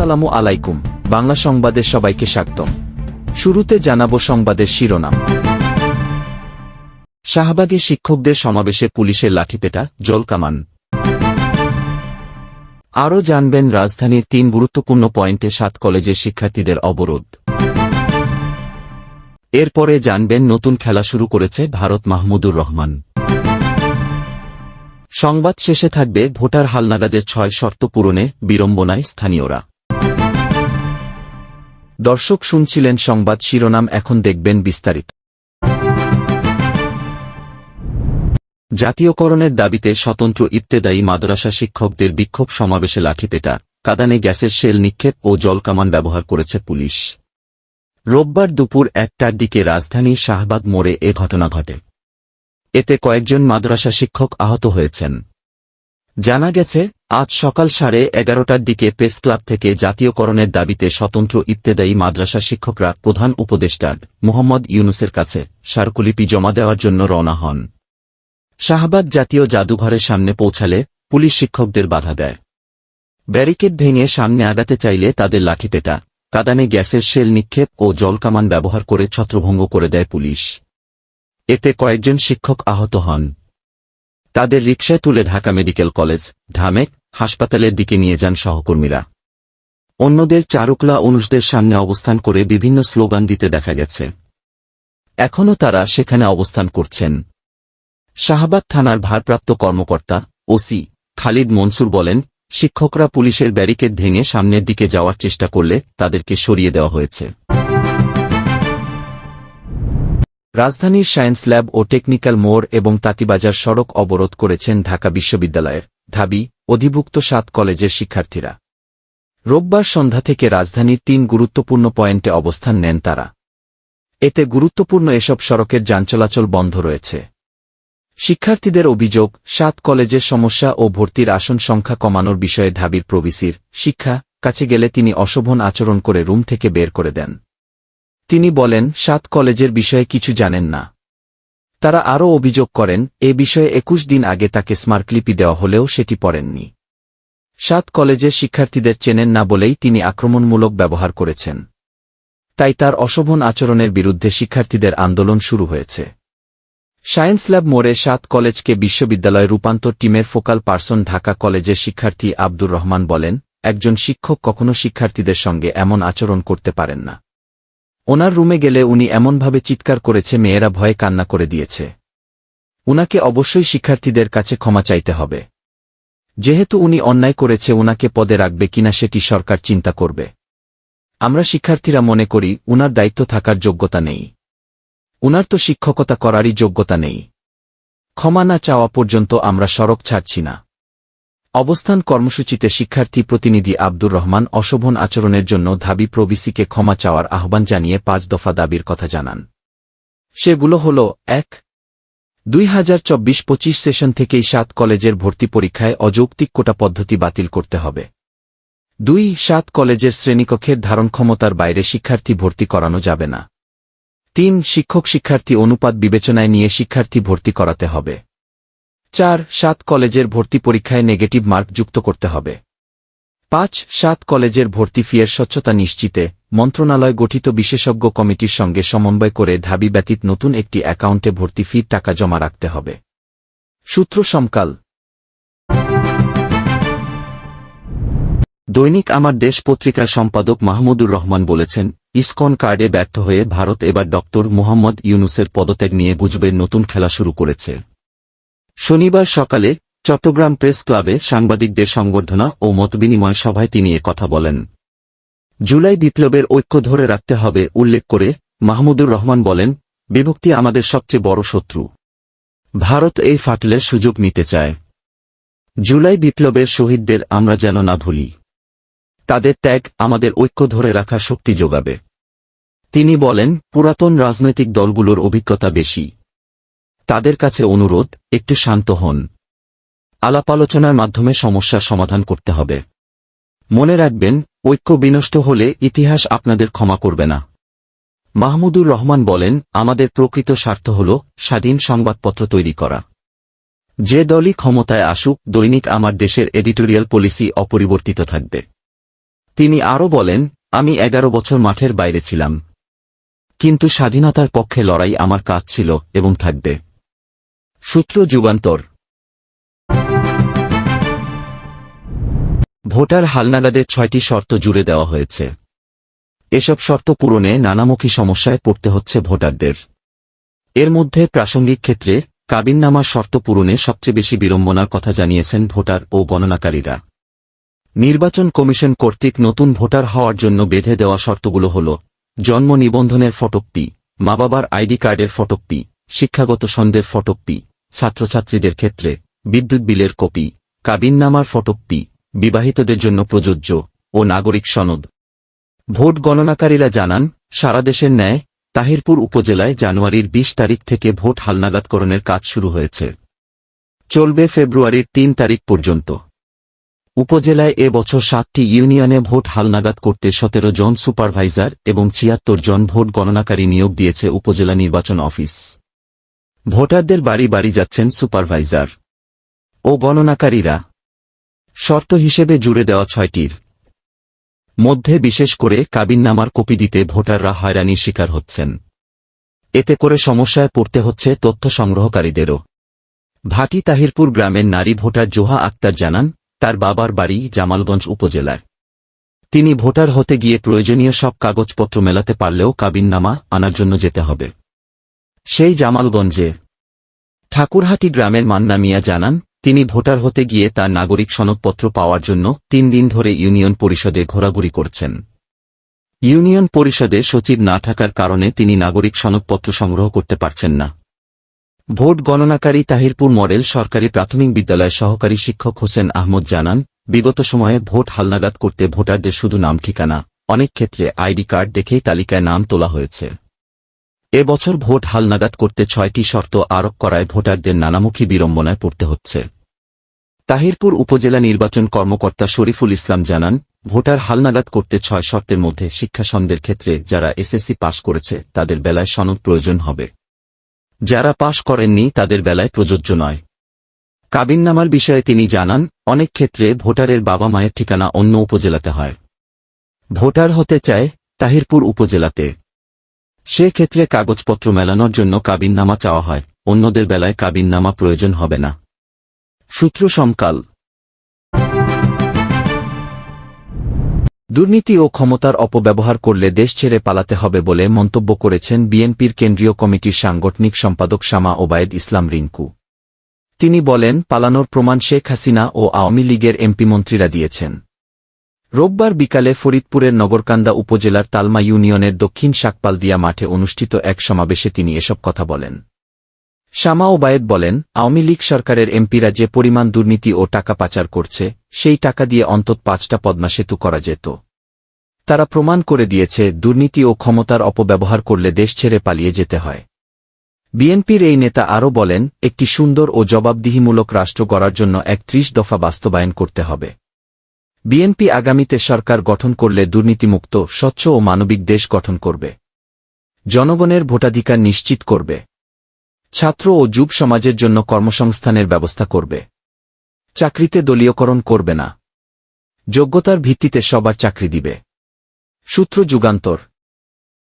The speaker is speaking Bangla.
আসসালামু আলাইকুম, বাংলা সংবাদের সবাইকে স্বাগতম। শুরুতে জানাব সংবাদের শিরোনাম। শাহবাগে শিক্ষকদের সমাবেশে পুলিশের লাঠিপেটা জলকামান আরও জানবেন রাজধানীর তিন গুরুত্বপূর্ণ পয়েন্টে সাত কলেজের শিক্ষার্থীদের অবরোধ। এরপরে জানবেন নতুন খেলা শুরু করেছে ভারত মাহমুদুর রহমান। সংবাদ শেষে থাকবে ভোটার হালনাগাদের ছয় শর্ত পূরণে বিড়ম্বনায় স্থানীয়রা। দর্শক শুনছিলেন সংবাদ শিরোনাম, এখন দেখবেন বিস্তারিত। জাতীয়করণের দাবিতে স্বতন্ত্র ইত্তেদায়ী মাদ্রাসা শিক্ষকদের বিক্ষোভ সমাবেশে লাঠিপেটা কাদানে গ্যাসের শেল নিক্ষেপ ও জলকামান ব্যবহার করেছে পুলিশ। রোববার দুপুর একটার দিকে রাজধানীর শাহবাগ মোড়ে এ ঘটনা ঘটে। এতে কয়েকজন মাদ্রাসা শিক্ষক আহত হয়েছেন। জানা গেছে, আজ সকাল সাড়ে এগারোটার দিকে প্রেস ক্লাব থেকে জাতীয়করণের দাবিতে স্বতন্ত্র ইত্তেদায়ী মাদ্রাসা শিক্ষকরা প্রধান উপদেষ্টা মোহাম্মদ ইউনুসের কাছে স্মারকলিপি জমা দেওয়ার জন্য রওনা হন। শাহবাগ জাতীয় জাদুঘরের সামনে পৌঁছালে পুলিশ শিক্ষকদের বাধা দেয়। ব্যারিকেড ভেঙে সামনে আগাতে চাইলে তাদের লাঠিপেটা, কাদানে গ্যাসের শেল নিক্ষেপ ও জলকামান ব্যবহার করে ছত্রভঙ্গ করে দেয় পুলিশ। এতে কয়েকজন শিক্ষক আহত হন। তাদের রিকশায় তুলে ঢাকা মেডিকেল কলেজ, ঢামেক, হাসপাতালের দিকে নিয়ে যান সহকর্মীরা। অন্যদের চারুকলা অনুষদের সামনে অবস্থান করে বিভিন্ন স্লোগান দিতে দেখা গেছে। এখনও তারা সেখানে অবস্থান করছেন। শাহবাগ থানার ভারপ্রাপ্ত কর্মকর্তা, ওসি, খালিদ মনসুর বলেন, শিক্ষকরা পুলিশের ব্যারিকেড ভেঙে সামনের দিকে যাওয়ার চেষ্টা করলে তাদেরকে সরিয়ে দেওয়া হয়েছে। রাজধানীর সায়েন্স ল্যাব ও টেকনিক্যাল মোড় এবং তাঁতিবাজার সড়ক অবরোধ করেছেন ঢাকা বিশ্ববিদ্যালয়ের ঢাবি অধিভুক্ত সাত কলেজের শিক্ষার্থীরা। রোববার সন্ধ্যা থেকে রাজধানীর তিন গুরুত্বপূর্ণ পয়েন্টে অবস্থান নেন তারা। এতে গুরুত্বপূর্ণ এসব সড়কের যান চলাচল বন্ধ রয়েছে। শিক্ষার্থীদের অভিযোগ, সাত কলেজের সমস্যা ও ভর্তির আসন সংখ্যা কমানোর বিষয়ে ঢাবির প্রবিসির শিক্ষা কাছে গেলে তিনি অশোভন আচরণ করে রুম থেকে বের করে দেন। তিনি বলেন, সাত কলেজের বিষয়ে কিছু জানেন না। তারা আরও অভিযোগ করেন, এ বিষয়ে একুশ দিন আগে তাকে স্মারকলিপি দেওয়া হলেও সেটি পড়েননি। সাত কলেজের শিক্ষার্থীদের চেনেন না বলেই তিনি আক্রমণমূলক ব্যবহার করেছেন। তাই তার অশোভন আচরণের বিরুদ্ধে শিক্ষার্থীদের আন্দোলন শুরু হয়েছে। সায়েন্স ল্যাব মোড়ে সাত কলেজকে বিশ্ববিদ্যালয় রূপান্তর টিমের ফোকাল পার্সন ঢাকা কলেজের শিক্ষার্থী আব্দুর রহমান বলেন, একজন শিক্ষক কখনো শিক্ষার্থীদের সঙ্গে এমন আচরণ করতে পারেন না। ওনার রুমে গেলে উনি এমনভাবে চিৎকার করেছে, মেয়েরা ভয়ে কান্না করে দিয়েছে। উনাকে অবশ্যই শিক্ষার্থীদের কাছে ক্ষমা চাইতে হবে। যেহেতু উনি অন্যায় করেছে, উনাকে পদে রাখবে কিনা সেটি সরকার চিন্তা করবে। আমরা শিক্ষার্থীরা মনে করি, উনার দায়িত্ব থাকার যোগ্যতা নেই। উনার তো শিক্ষকতা করারই যোগ্যতা নেই। ক্ষমা না চাওয়া পর্যন্ত আমরা সড়ক ছাড়ছি না। অবস্থান কর্মসূচিতে শিক্ষার্থী প্রতিনিধি আব্দুর রহমান অশোভন আচরণের জন্য ধাবি প্রবিসিকে ক্ষমা চাওয়ার আহ্বান জানিয়ে পাঁচ দফা দাবির কথা জানান। সেগুলো হল, এক, দুই হাজার চব্বিশ পঁচিশ সেশন থেকেই সাত কলেজের ভর্তি পরীক্ষায় অযৌক্তিক কোটা পদ্ধতি বাতিল করতে হবে। দুই, সাত কলেজের শ্রেণীকক্ষের ধারণ ক্ষমতার বাইরে শিক্ষার্থী ভর্তি করানো যাবে না। তিন, শিক্ষক শিক্ষার্থী অনুপাত বিবেচনায় নিয়ে শিক্ষার্থী ভর্তি করাতে হবে। চার সাত কলেজের ভর্তি পরীক্ষায় নেগেটিভ মার্ক যুক্ত করতে হবে। পাঁচ সাত কলেজের ভর্তি ফিয়ের স্বচ্ছতা নিশ্চিতে মন্ত্রণালয় গঠিত বিশেষজ্ঞ কমিটির সঙ্গে সমন্বয় করে ঢাবি ব্যতীত নতুন একটি অ্যাকাউন্টে ভর্তি ফির টাকা জমা রাখতে হবে। সূত্র সমকাল। দৈনিক আমার দেশ পত্রিকার সম্পাদক মাহমুদুর রহমান বলেছেন, ইসকন কার্ডে ব্যর্থ হয়ে ভারত এবার ডক্টর মোহাম্মদ ইউনুসের পদত্যাগ নিয়ে গুজবের নতুন খেলা শুরু করেছে। শনিবার সকালে চট্টগ্রাম প্রেস ক্লাবে সাংবাদিকদের সংবর্ধনা ও মতবিনিময় সভায় তিনি কথা বলেন। জুলাই বিপ্লবের ঐক্য ধরে রাখতে হবে উল্লেখ করে মাহমুদুর রহমান বলেন, বিভক্তি আমাদের সবচেয়ে বড় শত্রু। ভারত এই ফাটলের সুযোগ নিতে চায়। জুলাই বিপ্লবের শহীদদের আমরা যেন না ভুলি। তাদের ত্যাগ আমাদের ঐক্য ধরে রাখা শক্তি যোগাবে। তিনি বলেন, পুরাতন রাজনৈতিক দলগুলোর অভিজ্ঞতা বেশি। তাদের কাছে অনুরোধ, একটু শান্ত হন। আলাপ আলোচনার মাধ্যমে সমস্যার সমাধান করতে হবে। মনে রাখবেন, ঐক্য বিনষ্ট হলে ইতিহাস আপনাদের ক্ষমা করবে না। মাহমুদুর রহমান বলেন, আমাদের প্রকৃত স্বার্থ হল স্বাধীন সংবাদপত্র তৈরি করা। যে দলই ক্ষমতায় আসুক, দৈনিক আমার দেশের এডিটোরিয়াল পলিসি অপরিবর্তিত থাকবে। তিনি আরও বলেন, আমি এগারো বছর মাঠের বাইরে ছিলাম। কিন্তু স্বাধীনতার পক্ষে লড়াই আমার কাজ ছিল এবং থাকবে। সূত্র যুগান্তর। ভোটার হালনাগাদের ছয়টি শর্ত জুড়ে দেওয়া হয়েছে। এসব শর্ত পূরণে নানামুখী সমস্যায় পড়তে হচ্ছে ভোটারদের। এর মধ্যে প্রাসঙ্গিক ক্ষেত্রে কাবিননামা শর্ত পূরণে সবচেয়ে বেশি বিড়ম্বনার কথা জানিয়েছেন ভোটার ও গণনাকারীরা। নির্বাচন কমিশন কর্তৃক নতুন ভোটার হওয়ার জন্য বেঁধে দেওয়া শর্তগুলো হল জন্ম নিবন্ধনের ফটোকপি মা বাবার আইডি কার্ডের ফটোকপি শিক্ষাগত সন্দের ফটোকপি ছাত্রছাত্রীদের ক্ষেত্রে বিদ্যুৎ বিলের কপি কাবিননামার ফটোকপি, বিবাহিতদের জন্য প্রযোজ্য ও নাগরিক সনদ। ভোট গণনাকারীরা জানান, সারা দেশের ন্যায় তাহিরপুর উপজেলায় জানুয়ারির ২০ তারিখ থেকে ভোট হালনাগাদকরণের কাজ শুরু হয়েছে। চলবে ফেব্রুয়ারির তিন তারিখ পর্যন্ত। উপজেলায় এ বছর সাতটি ইউনিয়নে ভোট হালনাগাদ করতে সতেরো জন সুপারভাইজার এবং ছিয়াত্তর জন ভোট গণনাকারী নিয়োগ দিয়েছে উপজেলা নির্বাচন অফিস। ভোটারদের বাড়ি বাড়ি যাচ্ছেন সুপারভাইজার ও গণনাকারীরা। শর্ত হিসেবে জুড়ে দেওয়া ছয়টির। মধ্যে বিশেষ করে কাবিননামার কপি দিতে ভোটাররা হয়রানির শিকার হচ্ছেন। এতে করে সমস্যায় পড়তে হচ্ছে তথ্য সংগ্রহকারীদেরও। ভাটি তাহিরপুর গ্রামের নারী ভোটার জোহা আক্তার জানান, তার বাবার বাড়ি জামালগঞ্জ উপজেলায়। তিনি ভোটার হতে গিয়ে প্রয়োজনীয় সব কাগজপত্র মেলাতে পারলেও কাবিননামা আনার জন্য যেতে হবে। সেই জামালগঞ্জে। ঠাকুরহাটি গ্রামের মান্না মিয়া জানান, তিনি ভোটার হতে গিয়ে তার নাগরিক সনদপত্র পাওয়ার জন্য তিন দিন ধরে ইউনিয়ন পরিষদে ঘোরাঘুরি করছেন। ইউনিয়ন পরিষদে সচিব না থাকার কারণে তিনি নাগরিক সনদপত্র সংগ্রহ করতে পারছেন না। ভোট গণনাকারী তাহিরপুর মডেল সরকারি প্রাথমিক বিদ্যালয়ের সহকারী শিক্ষক হোসেন আহমদ জানান, বিগত সময়ে ভোট হালনাগাদ করতে ভোটারদের শুধু নাম ঠিকানা, অনেক ক্ষেত্রে আইডি কার্ড দেখেই তালিকায় নাম তোলা হয়েছে। এ বছর ভোট হালনাগাদ করতে ছয়টি শর্ত আরোপ করায় ভোটারদের নানামুখী বিড়ম্বনায় পড়তে হচ্ছে। তাহিরপুর উপজেলা নির্বাচন কর্মকর্তা শরীফুল ইসলাম জানান, ভোটার হালনাগাদ করতে ছয় শর্তের মধ্যে শিক্ষাসনদের ক্ষেত্রে যারা এসএসসি পাশ করেছে, তাদের বেলায় সনদ প্রয়োজন হবে। যারা পাশ করেননি, তাদের বেলায় প্রযোজ্য নয়। কাবিননামার বিষয়ে তিনি জানান, অনেক ক্ষেত্রে ভোটারের বাবা মায়ের ঠিকানা অন্য উপজেলাতে হয়। ভোটার হতে চায় তাহিরপুর উপজেলাতে। সে ক্ষেত্রে কাগজপত্র মেলানোর জন্য কাবিননামা চাওয়া হয়, অন্যদের বেলায় কাবিননামা প্রয়োজন হবে না। সূত্র সমকাল। দুর্নীতি ও ক্ষমতার অপব্যবহার করলে দেশ ছেড়ে পালাতে হবে বলে মন্তব্য করেছেন বিএনপির কেন্দ্রীয় কমিটির সাংগঠনিক সম্পাদক শামা ওবায়দ ইসলাম রিঙ্কু। তিনি বলেন, পালানোর প্রমাণ শেখ হাসিনা ও আওয়ামী লীগের এমপি মন্ত্রীরা দিয়েছেন। রোববার বিকালে ফরিদপুরের নগরকান্দা উপজেলার তালমা ইউনিয়নের দক্ষিণ শাকপালদিয়া মাঠে অনুষ্ঠিত এক সমাবেশে তিনি এসব কথা বলেন। শামা ওবায়েদ বলেন, আওয়ামী লীগ সরকারের এমপিরা যে পরিমাণ দুর্নীতি ও টাকা পাচার করছে, সেই টাকা দিয়ে অন্তত পাঁচটা পদ্মা সেতু করা যেত। তারা প্রমাণ করে দিয়েছে, দুর্নীতি ও ক্ষমতার অপব্যবহার করলে দেশ ছেড়ে পালিয়ে যেতে হয়। বিএনপির এই নেতা আরও বলেন, একটি সুন্দর ও জবাবদিহিমূলক রাষ্ট্র গড়ার জন্য একত্রিশ দফা বাস্তবায়ন করতে হবে। বিএনপি আগামীতে সরকার গঠন করলে দুর্নীতিমুক্ত, স্বচ্ছ ও মানবিক দেশ গঠন করবে। জনগণের ভোটাধিকার নিশ্চিত করবে। ছাত্র ও যুব সমাজের জন্য কর্মসংস্থানের ব্যবস্থা করবে। চাকরিতে দলীয়করণ করবে না। যোগ্যতার ভিত্তিতে সবার চাকরি দিবে। সূত্র যুগান্তর